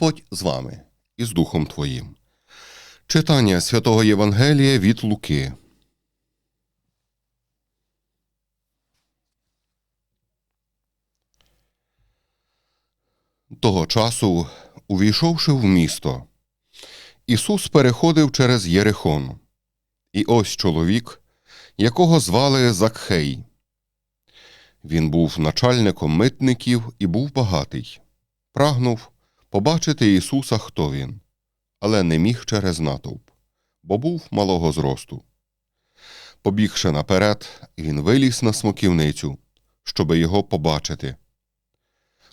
Господь з вами і з Духом Твоїм. Читання святого Євангелія від Луки. Того часу, увійшовши в місто, Ісус переходив через Єрихон. І ось чоловік, якого звали Закхей. Він був начальником митників і був багатий. Прагнув побачити Ісуса, хто він, але не міг через натовп, бо був малого зросту. Побігши наперед, він виліз на смоківницю, щоби його побачити,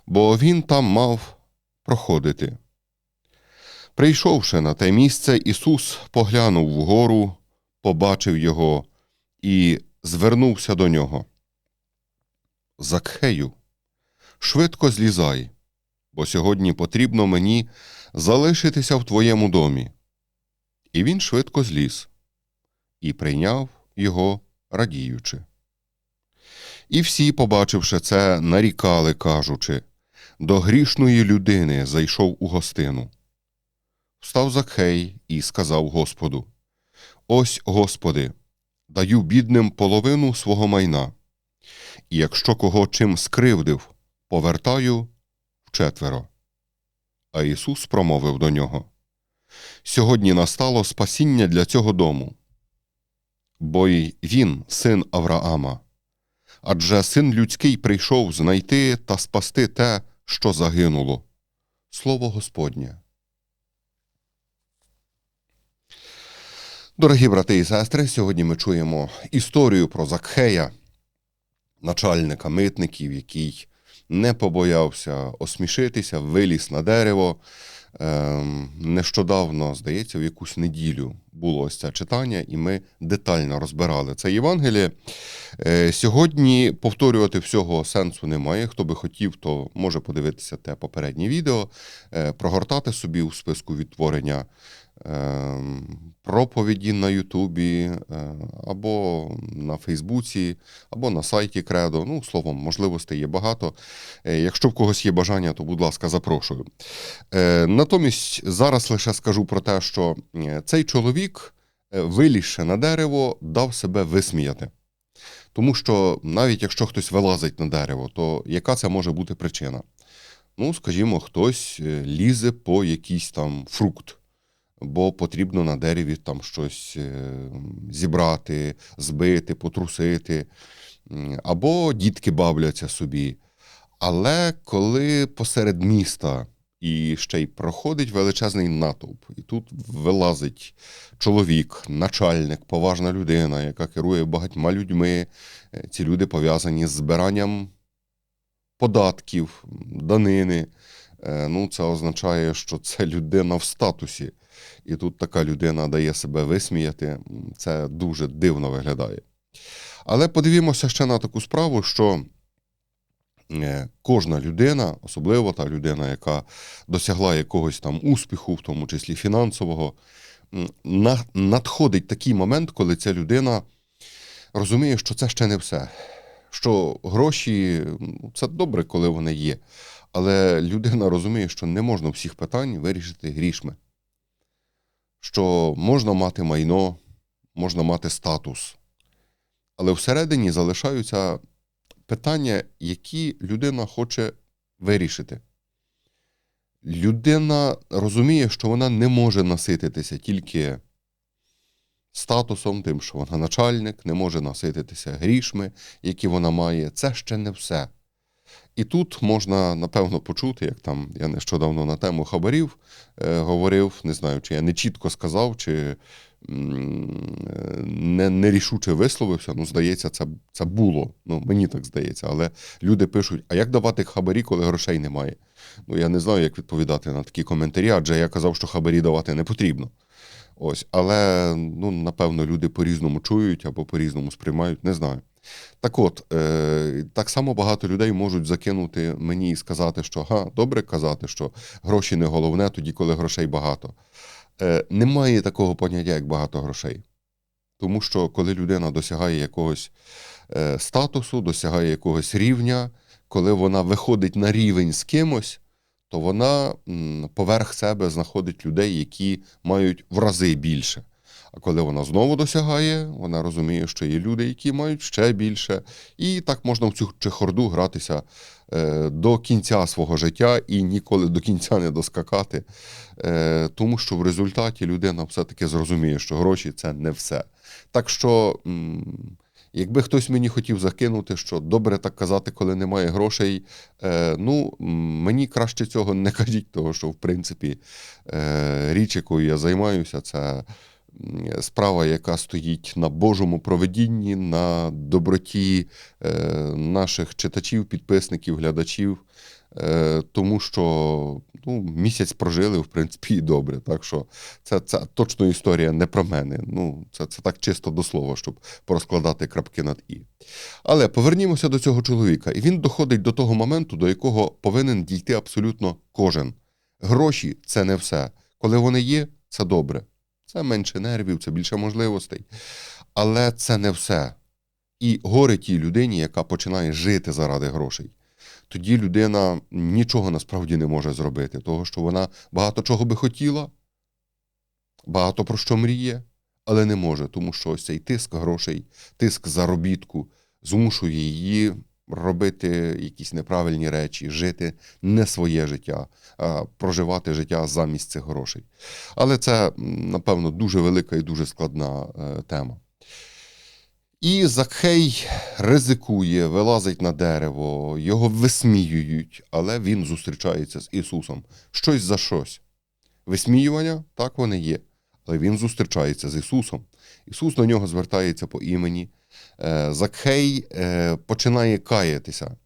бо він там мав проходити. Прийшовши на те місце, Ісус поглянув вгору, побачив його і звернувся до нього. Закхею, швидко злізай, бо сьогодні потрібно мені залишитися в твоєму домі. І він швидко зліз і прийняв його, радіючи. І всі, побачивши це, нарікали, кажучи до грішної людини зайшов у гостину. Встав Закхей і сказав Господу: Ось, Господи, даю бідним половину свого майна, і якщо кого чим скривдив, повертаю вчетверо. А Ісус промовив до нього: Сьогодні настало спасіння для цього дому, бо й він син Авраама. Адже син людський прийшов знайти та спасти те, що загинуло. Слово Господнє. Дорогі брати і сестри, сьогодні ми чуємо історію про Закхея, начальника митників, який не побоявся осмішитися, виліз на дерево. Ем, нещодавно, здається, в якусь неділю було ось це читання, і ми детально розбирали це Євангеліє. Е, сьогодні повторювати всього сенсу немає. Хто би хотів, то може подивитися те попереднє відео, е, прогортати собі у списку відтворення проповіді на Ютубі, е, або на Фейсбуці, або на сайті Кредо. Ну, словом, можливостей є багато. Якщо в когось є бажання, то, будь ласка, запрошую. Натомість зараз лише скажу про те, що цей чоловік, вилізши на дерево, дав себе висміяти. Тому що навіть якщо хтось вилазить на дерево, то яка це може бути причина? Ну, скажімо, хтось лізе по якийсь там фрукт, бо потрібно на дереві там щось зібрати, збити, потрусити, або дітки бавляться собі. Але коли посеред міста і ще й проходить величезний натовп, і тут вилазить чоловік, начальник, поважна людина, яка керує багатьма людьми. Ці люди пов'язані з збиранням податків, данини. Ну, Це означає, що це людина в статусі. І тут така людина дає себе висміяти. Це дуже дивно виглядає. Але подивімося ще на таку справу, що Е, кожна людина, особливо та людина, яка досягла якогось там успіху, в тому числі фінансового, надходить такий момент, коли ця людина розуміє, що це ще не все. Що гроші це добре, коли вони є. Але людина розуміє, що не можна всіх питань вирішити грішми. Що можна мати майно, можна мати статус, але всередині залишаються питання, які людина хоче вирішити. Людина розуміє, що вона не може насититися тільки статусом, тим, що вона начальник, не може насититися грішми, які вона має. Це ще не все. І тут можна, напевно, почути, як там я нещодавно на тему хабарів е, говорив, не знаю, чи я не чітко сказав, чи не, нерішуче висловився. Ну, здається, це це було. Ну, Мені так здається. Але люди пишуть: а як давати хабарі, коли грошей немає? Ну, я не знаю, як відповідати на такі коментарі, адже я казав, що хабарі давати не потрібно. Ось, Але, ну, напевно, люди по-різному чують або по-різному сприймають, не знаю. Так от, е, так само багато людей можуть закинути мені і сказати, що га, добре казати, що гроші не головне, тоді, коли грошей багато. Е, Немає такого поняття, як багато грошей. Тому що коли людина досягає якогось е, статусу, досягає якогось рівня, коли вона виходить на рівень з кимось, то вона м, поверх себе знаходить людей, які мають в рази більше. А коли вона знову досягає, вона розуміє, що є люди, які мають ще більше. І так можна в цю чехорду гратися е, до кінця свого життя і ніколи до кінця не доскакати. Е, тому що в результаті людина все-таки зрозуміє, що гроші це не все. Так що, якби хтось мені хотів закинути, що добре так казати, коли немає грошей, е, ну мені краще цього не кажіть, тому що в принципі е, річ, якою я займаюся, це справа, яка стоїть на Божому проведінні, на доброті е, наших читачів, підписників, глядачів. Е, тому що ну, місяць прожили, в принципі, і добре. Так що це, це точно історія не про мене. Ну, це, це так чисто до слова, щоб порозкладати крапки над і. Але повернімося до цього чоловіка. І він доходить до того моменту, до якого повинен дійти абсолютно кожен. Гроші це не все. Коли вони є, це добре. Це менше нервів, це більше можливостей. Але це не все. І горе тій людині, яка починає жити заради грошей. Тоді людина нічого насправді не може зробити, того що вона багато чого би хотіла, багато про що мріє, але не може, тому що ось цей тиск грошей, тиск заробітку змушує її робити якісь неправильні речі, жити не своє життя, а проживати життя замість цих грошей. Але це, напевно, дуже велика і дуже складна е, тема. І Закхей ризикує, вилазить на дерево, його висміюють, але він зустрічається з Ісусом. Щось за щось. Висміювання, так вони є. Але він зустрічається з Ісусом. Ісус до нього звертається по імені. Е, Закхей е, починає каятися.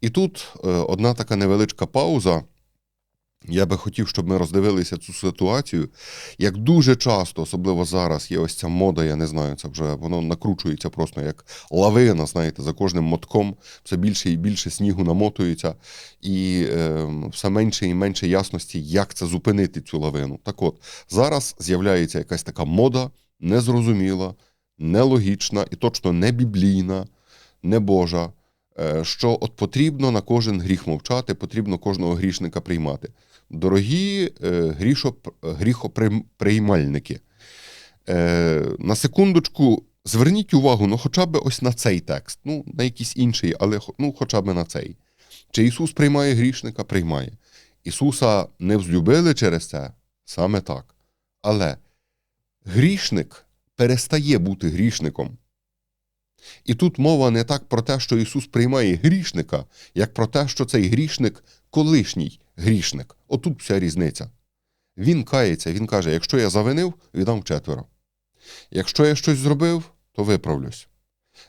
І тут е, одна така невеличка пауза. Я би хотів, щоб ми роздивилися цю ситуацію. Як дуже часто, особливо зараз, є ось ця мода, я не знаю, це вже воно накручується просто як лавина, знаєте, за кожним мотком все більше і більше снігу намотується, і е, все менше і менше ясності, як це зупинити цю лавину. Так от, зараз з'являється якась така мода, незрозуміла, нелогічна і точно не біблійна, не Божа. е, Що от потрібно на кожен гріх мовчати, потрібно кожного грішника приймати. Дорогі е, гріхоприймальники, е, на секундочку зверніть увагу, ну хоча б ось на цей текст, ну на якийсь інший, але ну, хоча б на цей. Чи Ісус приймає грішника? Приймає. Ісуса не взлюбили через це? Саме так. Але грішник перестає бути грішником. І тут мова не так про те, що Ісус приймає грішника, як про те, що цей грішник колишній грішник. Отут вся різниця. Він кається, він каже: якщо я завинив, віддам четверо. Якщо я щось зробив, то виправлюсь.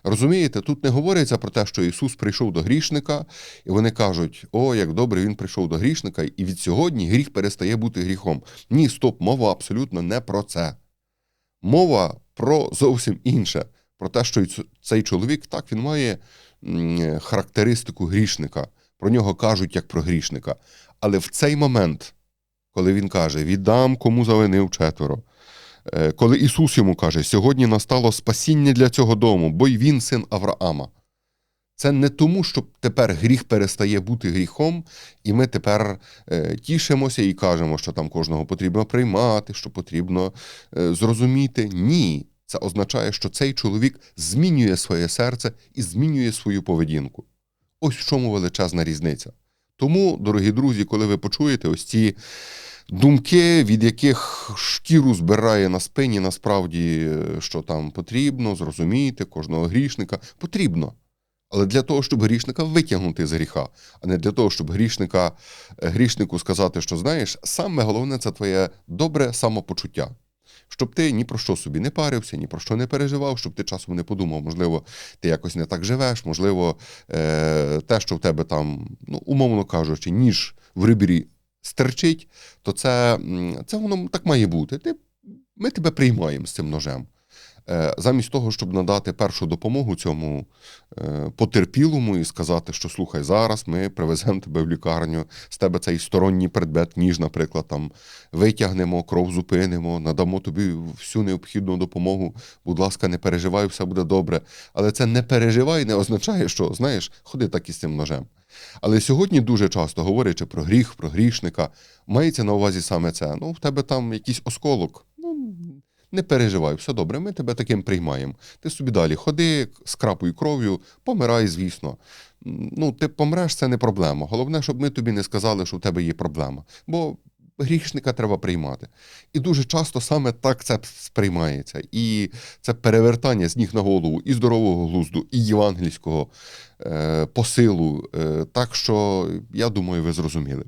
Розумієте, тут не говориться про те, що Ісус прийшов до грішника, і вони кажуть: о, як добре він прийшов до грішника, і від сьогодні гріх перестає бути гріхом. Ні, стоп, мова абсолютно не про це. Мова про зовсім інше. Про те, що цей чоловік так він має характеристику грішника. Про нього кажуть як про грішника. Але в цей момент, коли він каже: віддам кому завинив четверо. е, Коли Ісус йому каже, сьогодні настало спасіння для цього дому, бо й він син Авраама. Це не тому, що тепер гріх перестає бути гріхом, і ми тепер е, тішимося і кажемо, що там кожного потрібно приймати, що потрібно е, зрозуміти. Ні, це означає, що цей чоловік змінює своє серце і змінює свою поведінку. Ось в чому величезна різниця. Тому, дорогі друзі, коли ви почуєте ось ці думки, від яких шкіру збирає на спині, насправді, е, що там потрібно зрозуміти кожного грішника, потрібно. Але для того, щоб грішника витягнути з гріха, а не для того, щоб грішника, е, грішнику сказати, що знаєш, саме головне це твоє добре самопочуття. Щоб ти ні про що собі не парився, ні про що не переживав, щоб ти часом не подумав, можливо, ти якось не так живеш, можливо, е, те, що в тебе там, ну, умовно кажучи, ніж в рибірі стерчить, то це, це воно так має бути. Ти, ми тебе приймаємо з цим ножем. Е, Замість того, щоб надати першу допомогу цьому е, потерпілому і сказати, що слухай, зараз ми привеземо тебе в лікарню, з тебе цей сторонній предмет, ніж, наприклад, там витягнемо, кров зупинимо, надамо тобі всю необхідну допомогу. Будь ласка, не переживай, все буде добре. Але це не переживай не означає, що знаєш, ходи так із цим ножем. Але сьогодні дуже часто, говорячи про гріх, про грішника, мається на увазі саме це. Ну, в тебе там якийсь осколок. Ну, не переживай, все добре, ми тебе таким приймаємо. Ти собі далі ходи, скрапуй кров'ю, помирай, звісно. Ну, ти помреш, це не проблема. Головне, щоб ми тобі не сказали, що в тебе є проблема. Бо грішника треба приймати. І дуже часто саме так це сприймається. І це перевертання з ніг на голову і здорового глузду, і євангельського е, посилу. Е, так що, я думаю, ви зрозуміли.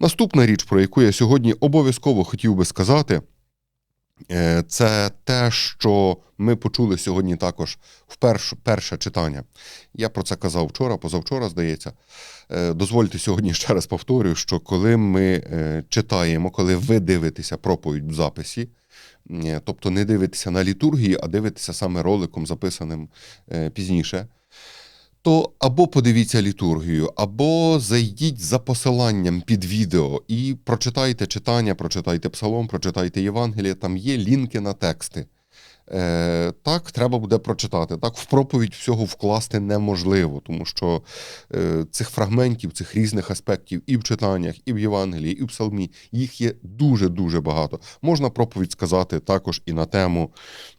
Наступна річ, про яку я сьогодні обов'язково хотів би сказати, це те, що ми почули сьогодні також в перш, перше читання. Я про це казав вчора, позавчора, здається. Е, Дозвольте сьогодні ще раз повторю, що коли ми е, читаємо, коли ви дивитеся проповідь в записі, е, тобто не дивитеся на літургії, а дивитеся саме роликом, записаним е, пізніше, то або подивіться літургію, або зайдіть за посиланням під відео і прочитайте читання, прочитайте псалом, прочитайте Євангеліє, там є лінки на тексти. Е, так, треба буде прочитати. Так, в проповідь всього вкласти неможливо, тому що е, цих фрагментів, цих різних аспектів і в читаннях, і в Євангелії, і в псалмі, їх є дуже-дуже багато. Можна проповідь сказати також і на тему,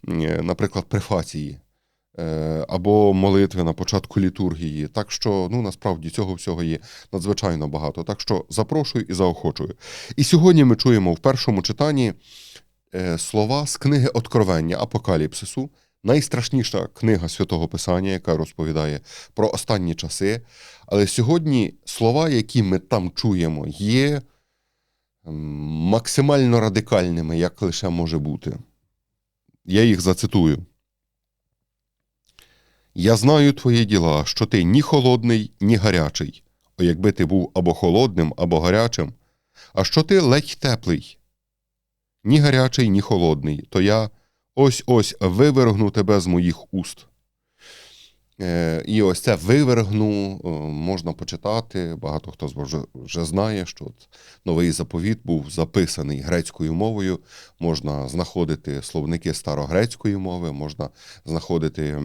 е, наприклад, префації. Е, Або молитви на початку літургії. Так що, ну насправді цього всього є надзвичайно багато. Так що запрошую і заохочую. І сьогодні ми чуємо в першому читанні е, слова з книги Откровення Апокаліпсису, найстрашніша книга святого Писання, яка розповідає про останні часи. Але сьогодні слова, які ми там чуємо, є максимально радикальними, як лише може бути. Я їх зацитую. Я знаю твої діла, що ти ні холодний, ні гарячий. О, якби ти був або холодним, або гарячим, а що ти ледь теплий, ні гарячий, ні холодний, то я ось ось вивергну тебе з моїх уст. Е, і ось це вивергну е, можна почитати. Багато хто вже, знає, що новий заповіт був записаний грецькою мовою. Можна знаходити словники старогрецької мови, можна знаходити е,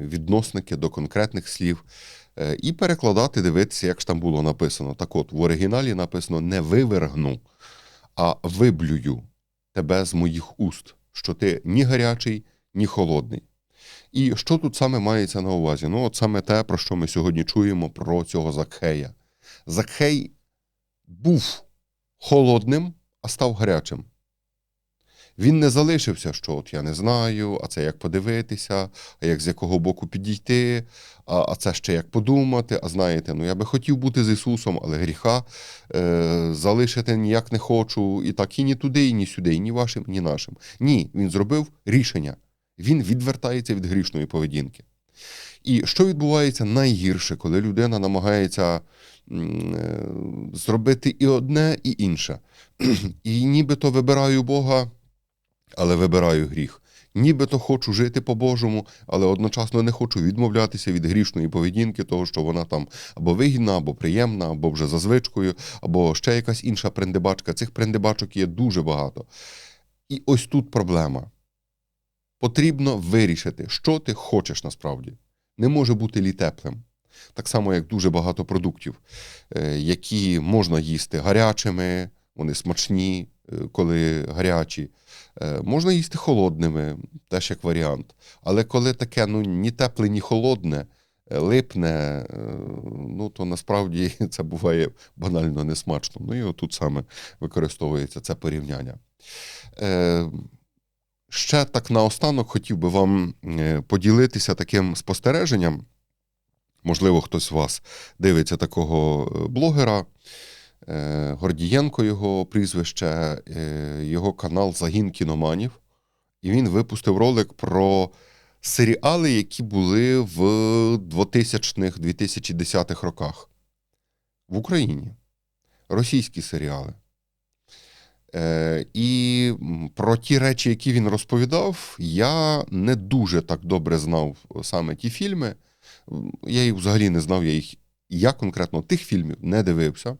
відносники до конкретних слів і перекладати, дивитися, як ж там було написано. Так от, в оригіналі написано не вивергну, а виблюю тебе з моїх уст, що ти ні гарячий, ні холодний. І що тут саме мається на увазі? Ну, от саме те, про що ми сьогодні чуємо про цього Закхея. Закхей був холодним, а став гарячим. Він не залишився, що от я не знаю, а це як подивитися, а як з якого боку підійти, а, а це ще як подумати. А знаєте, ну я би хотів бути з Ісусом, але гріха е, залишити ніяк не хочу. І так і ні туди, і ні сюди, і ні вашим, ні нашим. Ні, він зробив рішення. Він відвертається від грішної поведінки. І що відбувається найгірше, коли людина намагається е, зробити і одне, і інше. І нібито вибираю Бога, але вибираю гріх. Нібито хочу жити по-божому, але одночасно не хочу відмовлятися від грішної поведінки, того, що вона там або вигідна, або приємна, або вже за звичкою, або ще якась інша прендебачка. Цих прендебачок є дуже багато. І ось тут проблема. Потрібно вирішити, що ти хочеш насправді. Не може бути літеплим. Так само, як дуже багато продуктів, е, які можна їсти гарячими, вони смачні, е, коли гарячі. Е, Можна їсти холодними, теж як варіант. Але коли таке ну, ні тепле, ні холодне, липне, ну то насправді це буває банально несмачно. Ну і отут саме використовується це порівняння. Ще так наостанок хотів би вам е, поділитися таким спостереженням. Можливо, хтось з вас дивиться такого е, блогера, е, Гордієнко його прізвище, його канал Загін кіноманів. І він випустив ролик про серіали, які були в 2000-х, 2010-х роках в Україні. Російські серіали. Е, і про ті речі, які він розповідав, я не дуже так добре знав саме ті фільми. Я їх взагалі не знав, я їх я конкретно тих фільмів не дивився.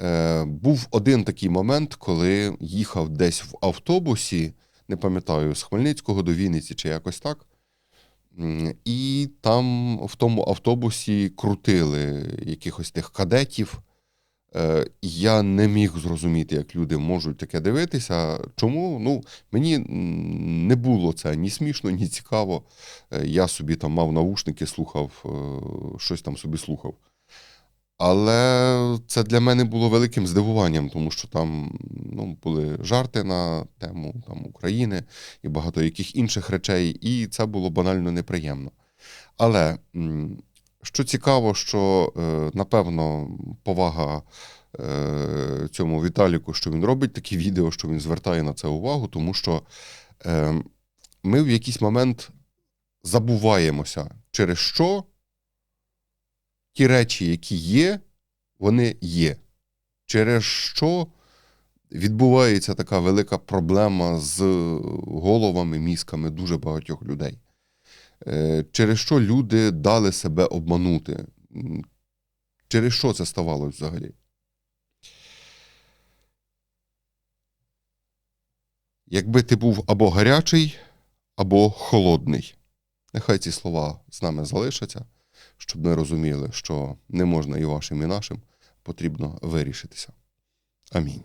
Е, був один такий момент, коли їхав десь в автобусі, не пам'ятаю, з Хмельницького до Вінниці чи якось так. І там в тому автобусі крутили якихось тих кадетів. Е, Я не міг зрозуміти, як люди можуть таке дивитися. Чому? Ну, мені не було це ні смішно, ні цікаво. Е, Я собі там мав навушники, слухав, е, щось там собі слухав. Але це для мене було великим здивуванням, тому що там ну, були жарти на тему там, України і багато яких інших речей, і це було банально неприємно. Але що цікаво, що е, напевно повага е, цьому Віталіку, що він робить такі відео, що він звертає на це увагу, тому що е, ми в якийсь момент забуваємося, через що ті речі, які є, вони є. Через що відбувається така велика проблема з головами, мізками дуже багатьох людей. Е, Через що люди дали себе обманути? Через що це ставалося взагалі? Якби ти був або гарячий, або холодний. Нехай ці слова з нами залишаться, щоб ми розуміли, що не можна і вашим, і нашим потрібно вирішитися. Амінь.